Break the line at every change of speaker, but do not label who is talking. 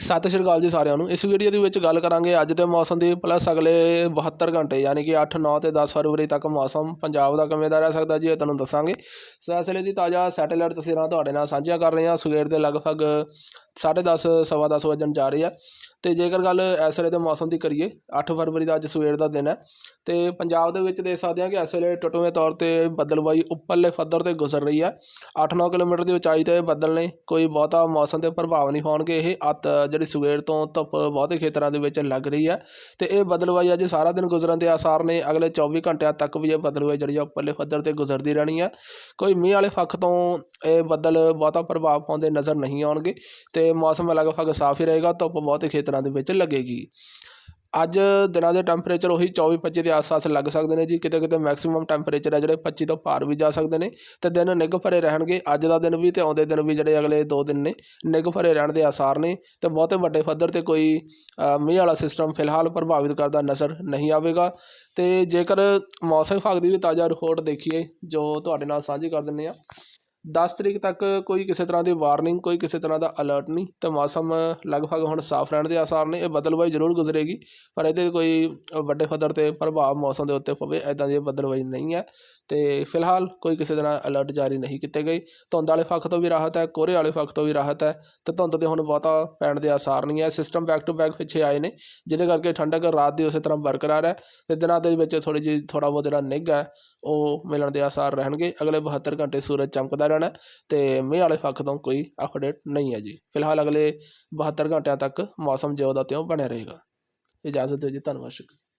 ਸਤਿ ਸ਼੍ਰੀ ਅਕਾਲ ਜੀ ਸਾਰਿਆਂ ਨੂੰ। ਇਸ ਵੀਡੀਓ ਦੇ ਵਿੱਚ ਗੱਲ ਕਰਾਂਗੇ ਅੱਜ ਦੇ ਮੌਸਮ ਦੀ ਪਲੱਸ ਅਗਲੇ 72 ਘੰਟੇ, ਯਾਨੀ ਕਿ 8 9 ਤੇ 10 ਫਰਵਰੀ ਤੱਕ ਮੌਸਮ ਪੰਜਾਬ ਦਾ ਕਿਵੇਂ ਦਾ ਰਹਿ ਸਕਦਾ ਜੀ, ਇਹ ਤੁਹਾਨੂੰ ਦੱਸਾਂਗੇ। ਸੋ ਇਸ ਵੇਲੇ ਦੀ ਤਾਜ਼ਾ ਸੈਟੇਲਾਈਟ ਤਸਵੀਰਾਂ ਤੁਹਾਡੇ ਨਾਲ ਸਾਂਝੀਆਂ ਕਰ ਰਹੇ ਹਾਂ। ਸਵੇਰ ਦੇ ਲਗਭਗ ਸਾਢੇ ਦਸ, ਸਵਾ ਦਸ ਵੱਜਣ ਜਾ ਰਹੀ ਆ। ਅਤੇ ਜੇਕਰ ਗੱਲ ਇਸ ਵੇਲੇ ਦੇ ਮੌਸਮ ਦੀ ਕਰੀਏ, ਅੱਠ ਫਰਵਰੀ ਦਾ ਅੱਜ ਸਵੇਰ ਦਾ ਦਿਨ ਹੈ। ਅਤੇ ਪੰਜਾਬ ਦੇ ਵਿੱਚ ਦੇਖ ਸਕਦੇ ਹਾਂ ਕਿ ਇਸ ਵੇਲੇ ਟੁੱਟਵੇਂ ਤੌਰ ਤੇ ਬੱਦਲਵਾਈ ਉੱਪਰਲੇ ਪੱਧਰ ਤੇ ਗੁਜ਼ਰ ਰਹੀ ਹੈ 8-9 ਕਿਲੋਮੀਟਰ ਦੀ ਉਚਾਈ ਤੇ ਇਹ ਬੱਦਲ ਨੇ ਕੋਈ ਬਹੁਤਾ ਮੌਸਮ ਤੇ ਪ੍ਰਭਾਵ ਨਹੀਂ ਹੋਣਗੇ। ਇਹ ਅੱਤ ਜਿਹੜੀ ਸਵੇਰ ਤੋਂ ਧੁੱਪ ਬਹੁਤੇ ਖੇਤਰਾਂ ਦੇ ਵਿੱਚ ਲੱਗ ਰਹੀ ਹੈ ਅਤੇ ਇਹ ਬੱਦਲਵਾਈ ਅੱਜ ਸਾਰਾ ਦਿਨ ਗੁਜ਼ਰਨ ਦੇ ਆਸਾਰ ਨੇ। ਅਗਲੇ 24 ਘੰਟਿਆਂ ਤੱਕ ਵੀ ਇਹ ਬੱਦਲਵਾਈ ਜਿਹੜੀ ਆ ਉੱਪਰਲੇ ਪੱਧਰ ਤੇ ਗੁਜ਼ਰਦੀ ਰਹਿਣੀ ਹੈ ਕੋਈ ਮੀਂਹ ਵਾਲੇ ਪੱਖ ਤੋਂ ਇਹ ਬੱਦਲ ਬਹੁਤਾ ਪ੍ਰਭਾਵ ਪਾਉਂਦੇ ਨਜ਼ਰ ਨਹੀਂ ਆਉਣਗੇ। ਅਤੇ ਤੇ ਮੌਸਮ ਲਗਭਗ ਸਾਫ਼ ਹੀ ਰਹੇਗਾ, ਧੁੱਪ ਬਹੁਤੇ ਖੇਤਰਾਂ ਦੇ ਵਿੱਚ ਲੱਗੇਗੀ। ਅੱਜ ਦਿਨਾਂ ਦੇ ਟੈਂਪਰੇਚਰ ਉਹੀ 24 25 ਦੇ ਆਸ-ਪਾਸ ਲੱਗ ਸਕਦੇ ਨੇ ਜੀ ਕਿਤੇ ਕਿਤੇ ਮੈਕਸਿਮਮ ਟੈਂਪਰੇਚਰ ਹੈ ਜਿਹੜੇ 25 ਤੋਂ ਪਾਰ ਵੀ ਜਾ ਸਕਦੇ ਨੇ ਤੇ ਦਿਨ ਨਿੱਘ ਭਰੇ ਰਹਿਣਗੇ। ਅੱਜ ਦਾ ਦਿਨ ਵੀ ਤੇ ਆਉਂਦੇ ਦਿਨ ਵੀ ਜਿਹੜੇ ਅਗਲੇ 2 ਦਿਨ ਨੇ ਨਿੱਘ ਭਰੇ ਰਹਿਣ ਦੇ ਆਸਾਰ ਨੇ ਤੇ ਬਹੁਤੇ ਵੱਡੇ ਪੱਧਰ ਤੇ ਕੋਈ ਮੀਂਹ ਵਾਲਾ ਸਿਸਟਮ ਫਿਲਹਾਲ ਪ੍ਰਭਾਵਿਤ ਕਰਦਾ ਨਜ਼ਰ ਨਹੀਂ ਆਵੇਗਾ। ਤੇ ਜੇਕਰ ਮੌਸਮ ਵਿਭਾਗ ਦੀ ਵੀ ਤਾਜ਼ਾ ਰਿਪੋਰਟ ਦੇਖੀਏ, ਜੋ ਤੁਹਾਡੇ ਨਾਲ ਸਾਂਝੀ ਕਰ ਦਿੰਨੇ ਆ 10 ਤਰੀਕ ਤੱਕ ਕੋਈ ਕਿਸੇ ਤਰ੍ਹਾਂ ਦੀ ਵਾਰਨਿੰਗ ਕੋਈ ਕਿਸੇ ਤਰ੍ਹਾਂ ਦਾ ਅਲਰਟ ਨਹੀਂ। ਤੇ ਮੌਸਮ ਲਗਭਗ ਹੁਣ ਸਾਫ਼ ਰਹਿਣ ਦੇ ਆਸਾਰ ਨੇ। ਇਹ ਬਦਲਵਾਈ ਜ਼ਰੂਰ ਗੁਜ਼ਰੇਗੀ, ਪਰ ਇਹਦੇ ਕੋਈ ਵੱਡੇ ਪੱਧਰ ਤੇ ਪ੍ਰਭਾਵ ਮੌਸਮ ਦੇ ਉੱਤੇ ਪਵੇ ਐਦਾਂ ਦੀ ਇਹ ਬਦਲਵਾਈ ਨਹੀਂ ਹੈ। ਤੇ ਫਿਲਹਾਲ ਕੋਈ ਕਿਸੇ ਤਰ੍ਹਾਂ ਅਲਰਟ ਜਾਰੀ ਨਹੀਂ ਕੀਤੇ ਗਏ। ਧੁੰਦ ਵਾਲੇ ਪੱਖ ਤੋਂ ਵੀ ਰਾਹਤ ਹੈ, ਕੋਹਰੇ ਵਾਲੇ ਪੱਖ ਤੋਂ ਵੀ ਰਾਹਤ ਹੈ। ਤੇ ਧੁੰਦ ਦੇ ਹੁਣ ਬਹੁਤਾ ਪੈਣ ਦੇ ਆਸਾਰ ਨਹੀਂ ਹੈ। ਸਿਸਟਮ ਬੈਕ ਟੂ ਬੈਕ ਪਿੱਛੇ ਆਏ ਨੇ, ਜਿਹਦੇ ਕਰਕੇ ਠੰਡਕ ਰਾਤ ਦੀ ਉਸੇ ਤਰ੍ਹਾਂ ਬਰਕਰਾਰ ਹੈ ਤੇ ਦਿਨਾਂ ਦੇ ਵਿੱਚ ਥੋੜੀ ਜਿਹੀ ਥੋੜਾ ਬਹੁਤ ਜਿਹੜਾ ਨਿੱਘ ਹੈ, ਉਹ ਮਿਲਣ ਦੇ ਆਸਾਰ ਰਹਿਣਗੇ। ਅਗਲੇ 72 ਘੰਟੇ ਸੂਰਜ ਚਮਕਦਾ ਰਹਿਣਾ ਤੇ ਮੀਂਹ ਵਾਲੇ ਪੱਖ ਤੋਂ ਕੋਈ ਅਪਡੇਟ ਨਹੀਂ ਹੈ ਜੀ। ਫਿਲਹਾਲ ਅਗਲੇ 72 ਘੰਟਿਆਂ ਤੱਕ ਮੌਸਮ ਜਿਉਂ ਦਾ ਤਿਉਂ ਬਣਿਆ ਰਹੇਗਾ। ਇਜਾਜ਼ਤ ਦਿਓ ਜੀ, ਧੰਨਵਾਦ, ਸ਼ੁਕਰੀਆ।